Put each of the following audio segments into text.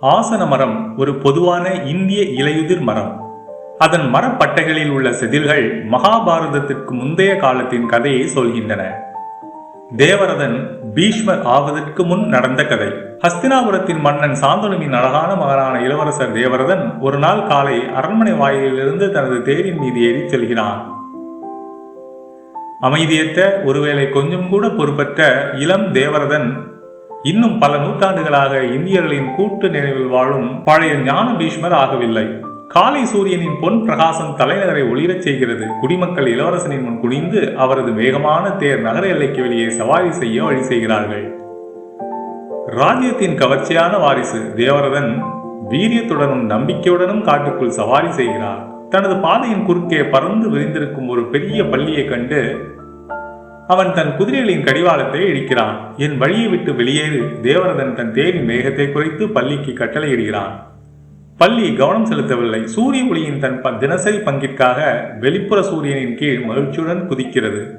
ஆசன மரம் ஒரு பொதுவான இந்திய இலையுதிர் மரம். அதன் மரப்பட்டைகளில் உள்ள செதில்கள் மகாபாரதத்திற்கு முந்தைய காலத்தின் கதையை சொல்கின்றன. தேவரதன் பீஷ்மர் ஆவதற்கு முன் நடந்த கதை. ஹஸ்தினாபுரத்தின் மன்னன் சாந்தனுவின் அழகான மகனான இளவரசர் தேவரதன் ஒரு நாள் காலை அரண்மனை வாயிலிருந்து தனது தேரின் மீது ஏறிச் செல்கிறான். அமைதியற்ற ஒருவேளை கொஞ்சம் கூட பொறுப்பற்ற இளம் தேவரதன் இன்னும் பல நூற்றாண்டுகளாக இந்தியர்களின் கூட்டு நினைவில் வாழும் பழைய ஞான பீஷ்மர் ஆகவில்லை. காலை சூரியனின் பொன் பிரகாசம் தலைநகரை ஒளிரச் செய்கிறது. குடிமக்கள் இளவரசனின் முன் குனிந்து அவரது வேகமான தேர் நகர எல்லைக்கு வெளியே சவாரி செய்ய வழி செய்கிறார்கள். ராஜ்யத்தின் கவர்ச்சியான வாரிசு தேவரதன் வீரியத்துடனும் நம்பிக்கையுடனும் காட்டுக்குள் சவாரி செய்கிறார். தனது பாதையின் குறுக்கே பறந்து விரிந்திருக்கும் ஒரு பெரிய பள்ளியை கண்டு அவன் தன் குதிரைகளின் கடிவாளத்தை இடிக்கிறான். என் வழியை விட்டு வெளியேறு. தேவரதன் தன் தேரின் வேகத்தை குறைத்து பள்ளிக்கு கட்டளையிடுகிறான். பள்ளி கவனம் செலுத்தவில்லை. சூரிய ஒளியின் தன் ப- தினசரி பங்கிற்காக வெளிப்புற சூரியனின் கீழ் மகிழ்ச்சியுடன் குதிக்கிறது.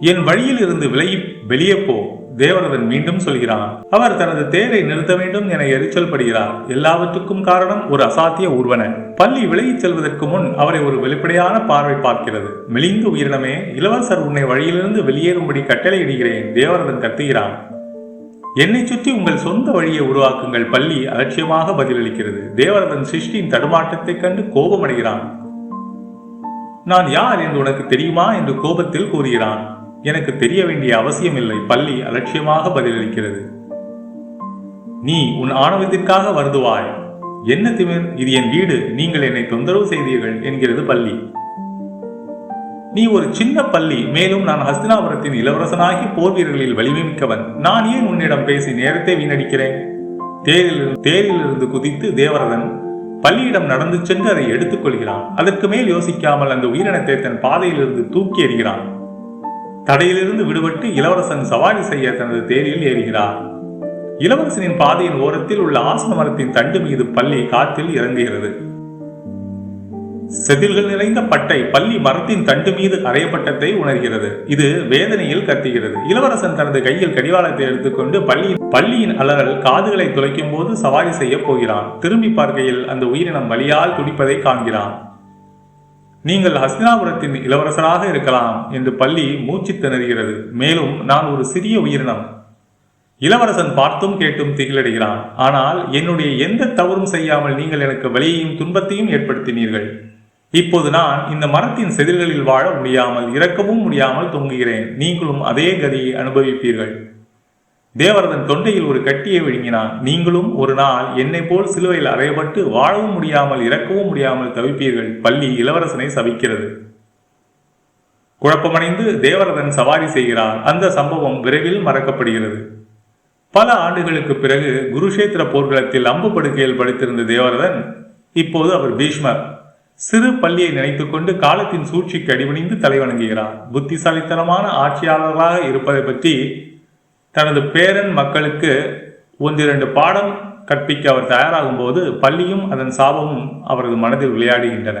என் வழியில் இருந்து விலகி வெளியே போ. தேவரதன் மீண்டும் சொல்கிறான். அவர் தனது தேரை நிறுத்த வேண்டும் என எரிச்சல் படுகிறார். எல்லாவற்றுக்கும் காரணம் ஒரு அசாத்திய ஊர்வன. பள்ளி விலகிச் செல்வதற்கு முன் அவரை ஒரு வெளிப்படையான பார்வை பார்க்கிறது. மெலிந்த உயிரினமே இளவரசர் உன்னை வழியிலிருந்து வெளியேறும்படி கட்டளையிடுகிறேன் தேவரதன் கத்துகிறான். என்னை சுற்றி உங்கள் சொந்த வழியை உருவாக்குங்கள் பள்ளி அலட்சியமாக பதிலளிக்கிறது. தேவரதன் சிருஷ்டியின் தடுமாற்றத்தைக் கண்டு கோபமடைகிறான். நான் யார் என்று உனக்கு தெரியுமா? என்று கோபத்தில் கூறுகிறான். எனக்கு தெரிய வேண்டிய அவசியமில்லை. பள்ளி அலட்சியமாக பதிலளிக்கிறது. நீ உன் ஆணவத்திற்காக வருதுவாய் என்ன திமிர்? இது என் வீடு. நீங்கள் என்னை தொந்தரவு செய்தீர்கள் என்கிறது பள்ளி. நீ ஒரு சின்ன பள்ளி. மேலும் நான் ஹஸ்தினாபுரத்தின் இளவரசனாகி போர் வீரர்களில் வலிமை மிக்கவன் நான் ஏன் உன்னிடம் பேசி நேரத்தை வீணடிக்கிறேன்? தேரில் தேரிலிருந்து குதித்து தேவரதன் பள்ளியிடம் நடந்து சென்று அதை எடுத்துக்கொள்கிறான். அதற்கு மேல் யோசிக்காமல் அந்த உயிரினத்தை தன் பாதையிலிருந்து தூக்கி எறிகிறான். தடையிலிருந்து விடுபட்டு இளவரசன் சவாரி செய்ய தனது தேரில் ஏறுகிறார். இளவரசனின் பாதையின் ஓரத்தில் உள்ள ஆசன மரத்தின் தண்டு மீது பள்ளி காற்றில் இறங்குகிறது. செதில்கள் நிறைந்த பட்டை பள்ளி மரத்தின் தண்டு மீது அறையப்பட்டதை உணர்கிறது. இது வேதனையில் கத்துகிறது. இளவரசன் தனது கையில் கடிவாளத்தை எடுத்துக்கொண்டு பள்ளியின் பள்ளியின் அலறல் காதுகளை துளைக்கும் போது சவாரி செய்ய போகிறான். திரும்பி பார்க்கையில் அந்த உயிரினம் வலியால் துடிப்பதை காண்கிறான். நீங்கள் ஹஸ்தினாபுரத்தின் இளவரசராக இருக்கலாம் என்று பள்ளி மூச்சு திணறுகிறது. மேலும் நான் ஒரு சிறிய உயிரினம். இளவரசன் பார்த்தும் கேட்டும் திகிலடைகிறான். ஆனால் என்னுடைய எந்த தவறும் செய்யாமல் நீங்கள் எனக்கு வலியையும் துன்பத்தையும் ஏற்படுத்தினீர்கள். இப்போது நான் இந்த மரத்தின் செதில்களில் வாழ முடியாமல் இறக்கவும் முடியாமல் தொங்குகிறேன். நீங்களும் அதே கதியை அனுபவிப்பீர்கள். தேவரதன் தொண்டையில் ஒரு கட்டியை விழுங்கினான். நீங்களும் ஒரு நாள் என்னை போல் சிலுவையில் அறையப்பட்டு வாழவும் முடியாமல் இறக்கவும் முடியாமல் தவிப்பீர்கள். பள்ளி இளவரசனை சபிக்கிறது. குழப்பமடைந்து தேவரதன் சவாரி செய்கிறார். அந்த சம்பவம் விரைவில் மறக்கப்படுகிறது. பல ஆண்டுகளுக்கு பிறகு குருஷேத்திர போர்க்களத்தில் அம்பு படுக்கையில் படுத்திருந்த தேவரதன் இப்போது அவர் பீஷ்மர் சிறு பள்ளியை நினைத்துக்கொண்டு காலத்தின் சூழ்ச்சிக்கு அடிபணிந்து தலைவணங்குகிறார். புத்திசாலித்தனமான ஆட்சியாளர்களாக இருப்பதை பற்றி தனது பேரன் மக்களுக்கு ஒன்றிரண்டு பாடம் கற்பிக்க அவர் தயாராகும் போது பள்ளியும் அதன் சாபமும் அவரது மனதில் விளையாடுகின்றன.